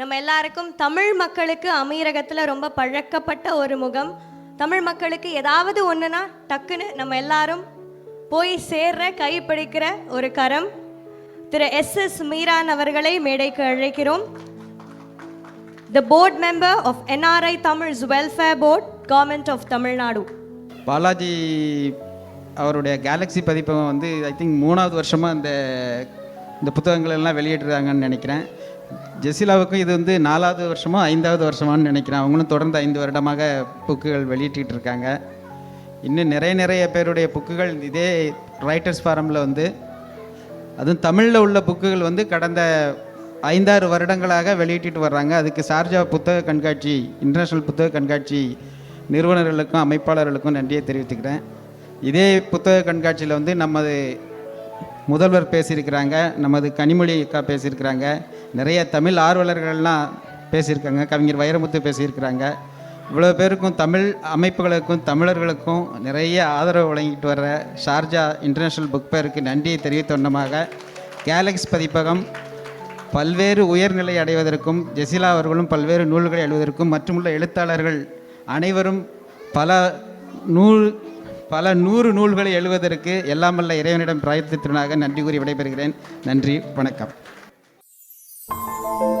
நம்ம எல்லாருக்கும் தமிழ் மக்களுக்கு அமீரகத்தில் ரொம்ப பழக்கப்பட்ட ஒரு முகம். தமிழ் மக்களுக்கு ஏதாவது ஒன்றுனா டக்குன்னு நம்ம எல்லாரும் போய் சேர்ற கைப்பிடிக்கிற ஒரு கரம். திரு எஸ் எஸ் மீரான் அவர்களை மேடைக்கு அழைக்கிறோம். The board member of NRI Tamils welfare board government of Tamil Nadu Balaji அவருடைய கேலக்ஸி பதிப்பகம் வந்து ஐ திங்க் மூணாவது வருஷமாக இந்த இந்த புத்தகங்கள் எல்லாம் வெளியிடுறாங்கன்னு நினைக்கிறேன். ஜெசிலாவுக்கும் இது வந்து நாலாவது வருஷமோ ஐந்தாவது வருஷமான்னு நினைக்கிறேன். அவங்களும் தொடர்ந்து ஐந்து வருடமாக புக்குகள் வெளியிட்டு இருக்காங்க. இன்னும் நிறைய நிறைய பேருடைய புக்குகள் இதே ரைட்டர்ஸ் ஃபாரமில் வந்து அதுவும் தமிழில் உள்ள புக்குகள் வந்து கடந்த ஐந்தாறு வருடங்களாக வெளியிட்டு வர்றாங்க. அதுக்கு சார்ஜா புத்தக கண்காட்சி இன்டர்நேஷ்னல் புத்தக கண்காட்சி நிறுவனர்களுக்கும் அமைப்பாளர்களுக்கும் நன்றியை தெரிவித்துக்கிறேன். இதே புத்தக கண்காட்சியில் வந்து நமது முதல்வர் பேசியிருக்கிறாங்க நமது கனிமொழி அக்கா பேசியிருக்கிறாங்க. நிறைய தமிழ் ஆர்வலர்கள்லாம் பேசியிருக்காங்க. கவிஞர் வைரமுத்து பேசியிருக்கிறாங்க. இவ்வளோ பேருக்கும் தமிழ் அமைப்புகளுக்கும் தமிழர்களுக்கும் நிறைய ஆதரவு வழங்கிட்டு வர்ற ஷார்ஜா இன்டர்நேஷ்னல் புக் பேருக்கு நன்றியை தெரிவித்தொன்னமாக கேலக்ஸ் பதிப்பகம் பல்வேறு உயர்நிலை அடைவதற்கும் ஜெசிலா அவர்களும் பல்வேறு நூல்களை எழுதுவதற்கும் மற்றுமுள்ள எழுத்தாளர்கள் அனைவரும் பல நூல் பல நூறு நூல்களை எழுவதற்கு எல்லாம் இறைவனிடம் பிரார்த்தித்தனாக நன்றி கூறி விடைபெறுகிறேன். நன்றி வணக்கம். Música